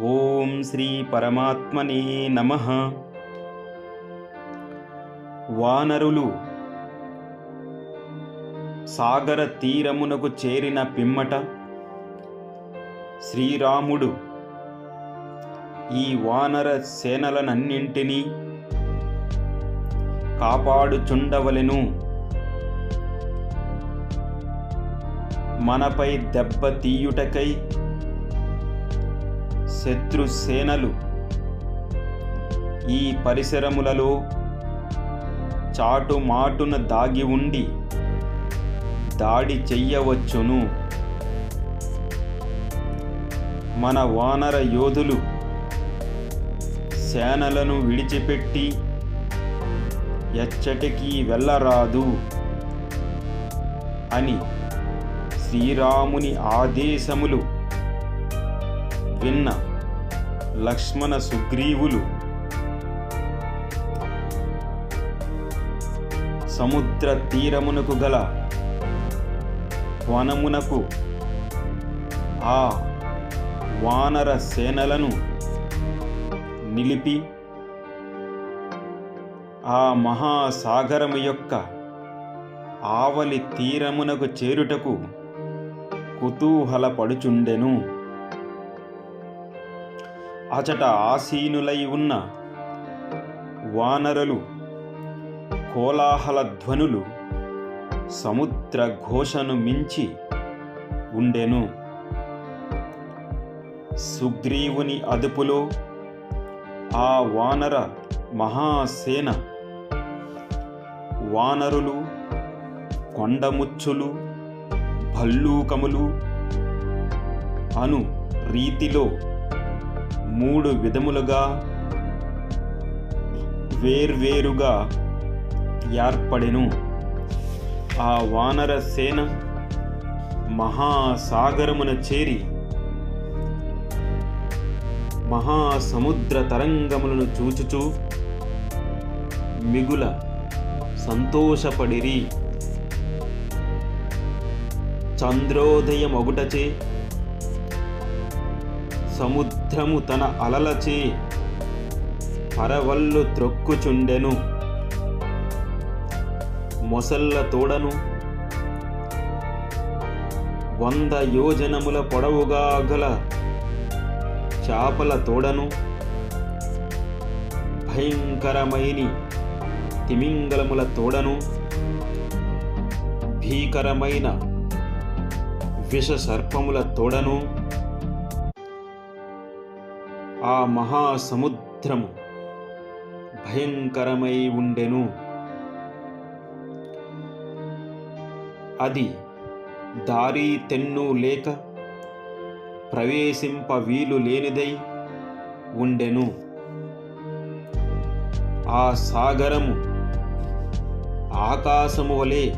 ఓం శ్రీ పరమాత్మనే నమ. వానరులు సాగర తీరమునకు చేరిన పిమ్మట శ్రీరాముడు ఈ వానర సేనలనన్నింటినీ కాపాడుచుండవలెను. మనపై దెబ్బ తీయుటకై శత్రు సేనలు ఈ పరిసరములలో చాటుమాటున దాగి ఉండి దాడి చెయ్యవచ్చును. మన వానర యోధులు సేనలను విడిచిపెట్టి ఎచ్చటికి వెళ్ళరాదు అని శ్రీరాముని ఆదేశములు విన్న లక్ష్మణ సుగ్రీవులు సముద్ర తీరమునకు గల వనమునకు ఆ వానర సేనలను నిలిపి ఆ మహాసాగరము యొక్క ఆవలి తీరమునకు చేరుటకు కుతూహలపడుచుండెను. అచట ఆసీనులై ఉన్న వానరులు కోలాహల ధ్వనులు సముద్ర ఘోషను మించి ఉండెను. సుగ్రీవుని అదుపులో ఆ వానర మహాసేన వానరులు కొండముచ్చులు భల్లూకములు అను రీతిలో మూడు విధములుగా వేర్వేరుగా ఏర్పడెను. ఆ వానర సేన మహాసాగరమున చేరి మహాసముద్ర తరంగములను చూచుచూ మిగుల సంతోషపడిరి. చంద్రోదయమొగుటచే సముద్రము తన అలలచే పరవళ్ళు త్రొక్కుచుండెను. మొసళ్ళ తోడను వంద యోజనముల పొడవుగా గల చాపల తోడను భయంకరమైన తిమింగలముల తోడను భీకరమైన విష సర్పముల తోడను ఆ మహాసముద్రము భయంకరమై ఉండెను. అది దారి తెన్ను లేక ప్రవేశింప వీలు లేనిదై ఉండెను. ఆ సాగరము ఆకాశము వలె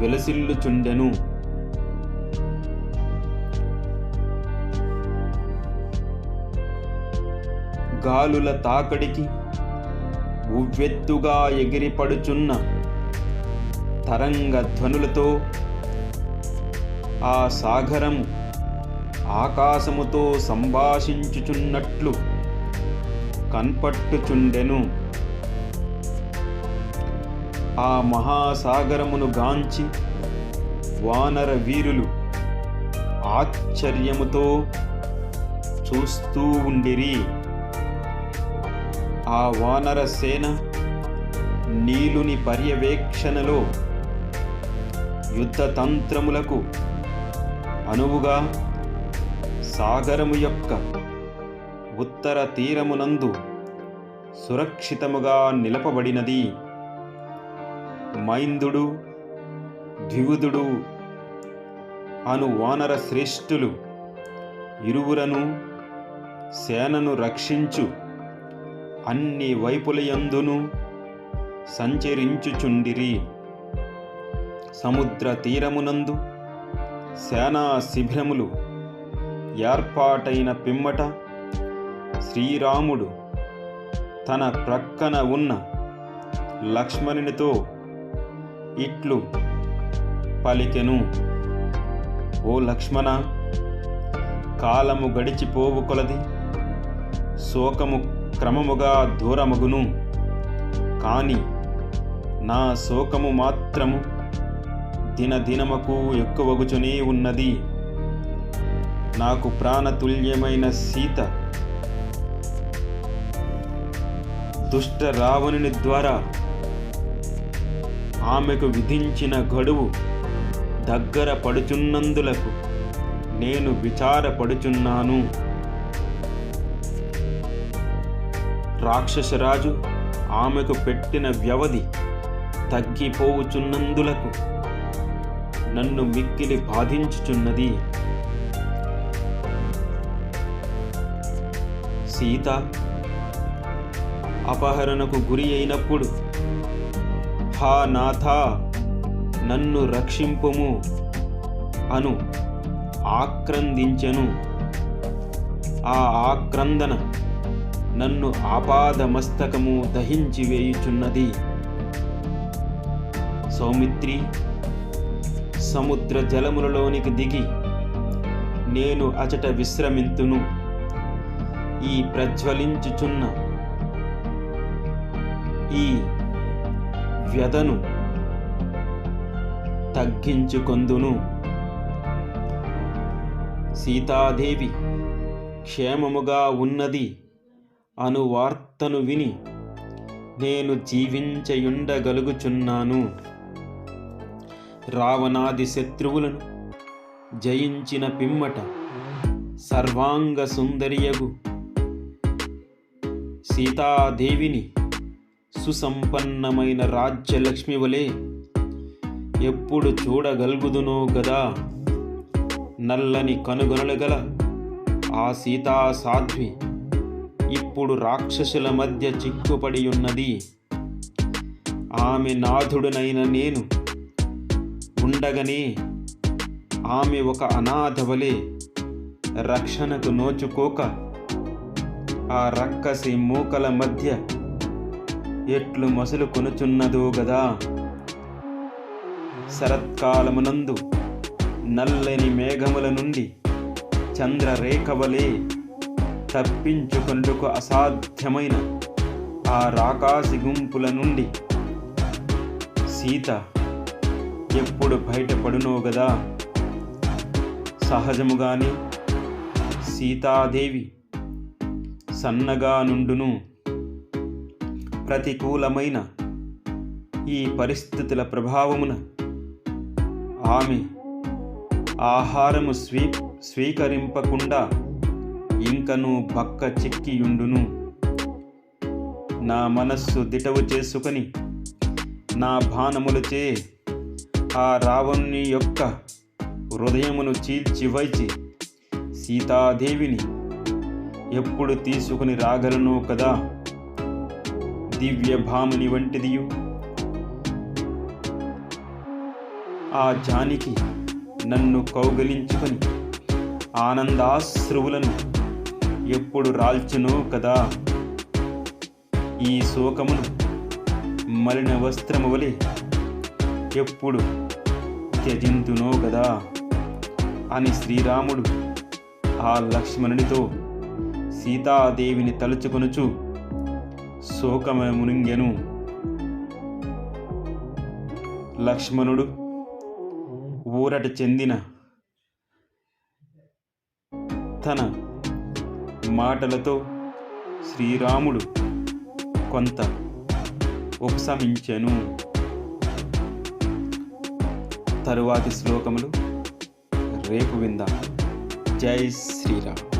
వెలసిల్లుచుండెను. గాలుల తాకడికి ఉవ్వెత్తుగా ఎగిరిపడుచున్న తరంగ ధ్వనులతో ఆ సాగరము ఆకాశముతో సంభాషించుచున్నట్లు కన్పట్టుచుండెను. ఆ మహాసాగరమును గాంచి వానర వీరులు ఆశ్చర్యముతో చూస్తూ ఉండిరి. ఆ వానర సేన నీలుని పర్యవేక్షణలో యుద్ధతంత్రములకు అనువుగా సాగరము యొక్క ఉత్తర తీరమునందు సురక్షితముగా నిలపబడినది. మైందుడు ద్వివుదుడు అను వానర శ్రేష్ఠులు ఇరువురను సేనను రక్షించు అన్ని వైపులయందును సంచరించుచుండిరి. సముద్ర తీరమునందు సేనా శిబిరములు ఏర్పాటైన పిమ్మట శ్రీరాముడు తన ప్రక్కన ఉన్న లక్ష్మణునితో ఇట్లు పలికెను. ఓ లక్ష్మణ కాలము గడిచిపోవు కొలది శోకము క్రమముగా దూరమగును. కాని నా శోకము మాత్రము దినదినముకు ఎక్కువగుచునే ఉన్నది నాకు ప్రాణతుల్యమైన సీత దుష్ట రావణుని ద్వారా ఆమెకు విధించిన గడువు దగ్గర పడుచున్నందులకు నేను విచారపడుచున్నాను. రాక్షసరాజు ఆమెకు పెట్టిన వ్యవధి తగ్గిపోవుచున్నందులకు నన్ను మిక్కిలి బాధించుచున్నది. సీత అపహరణకు గురి అయినప్పుడు హా నాథ నన్ను రక్షింపుము అను ఆక్రందించెను. ఆ ఆక్రందన నన్ను ఆపాదమస్తకము దహించి వేయుచున్నది. సౌమిత్రి సముద్ర జలములలోనికి దిగి నేను అచట విశ్రమింతును. ఈ ప్రజ్వలించుచున్న ఈ వ్యధను తగ్గించుకొందును. సీతాదేవి క్షేమముగా ఉన్నది. అను వార్తను విని నేను జీవించయుండగలుగుచున్నాను. రావణాది శత్రువులను జయించిన పిమ్మట సర్వాంగ సుందరియగు సీతాదేవిని సుసంపన్నమైన రాజ్యలక్ష్మి వలె ఎప్పుడు చూడగలుగుదునో గదా? నల్లని కనుగొనలు గల ఆ సీతా సాధ్వి ఇప్పుడు రాక్షసుల మధ్య చిక్కుపడి ఉన్నది. ఆమె నాథుడునైన నేను ఉండగనే ఆమె ఒక అనాథవలే రక్షణకు నోచుకోక ఆ రక్కసి మూకల మధ్య ఎట్లు మసులు కొనుచున్నదో గదా. శరత్కాలమునందు నల్లని మేఘముల నుండి చంద్రరేఖవలే తప్పించుకొనుటకు అసాధ్యమైన ఆ రాకాసి గుంపుల నుండి సీత ఎప్పుడు బయటపడునో గదా? సహజముగానే సీతాదేవి సన్నగా నుండును. ప్రతికూలమైన ఈ పరిస్థితుల ప్రభావమున ఆమె ఆహారము స్వీ స్వీకరింపకుండా ఇంకను పక్క చిక్కియుండును. నా మనస్సు దిటవు చేసుకొని నా బాణములచే ఆ రావణుని యొక్క హృదయమును చీల్చి వైచి సీతాదేవిని ఎప్పుడు తీసుకుని రాగలను కదా? దివ్య భామని వంటిదియు. ఆ జానికి నన్ను కౌగలించుకొని ఆనందాశ్రువులను ఎప్పుడు రాల్చునో కదా. ఈ శోకమును మలిన వస్త్రము వలె ఎప్పుడు త్యజింతునో కదా. అని శ్రీరాముడు ఆ లక్ష్మణునితో సీతాదేవిని తలుచుకొనుచు శోకమునింగెను లక్ష్మణుడు ఊరట చెందిన తన మాటలతో శ్రీరాముడు కొంత ఉపశమించెను. తరువాతి శ్లోకములు రేపు విందాం. జై శ్రీరామ్.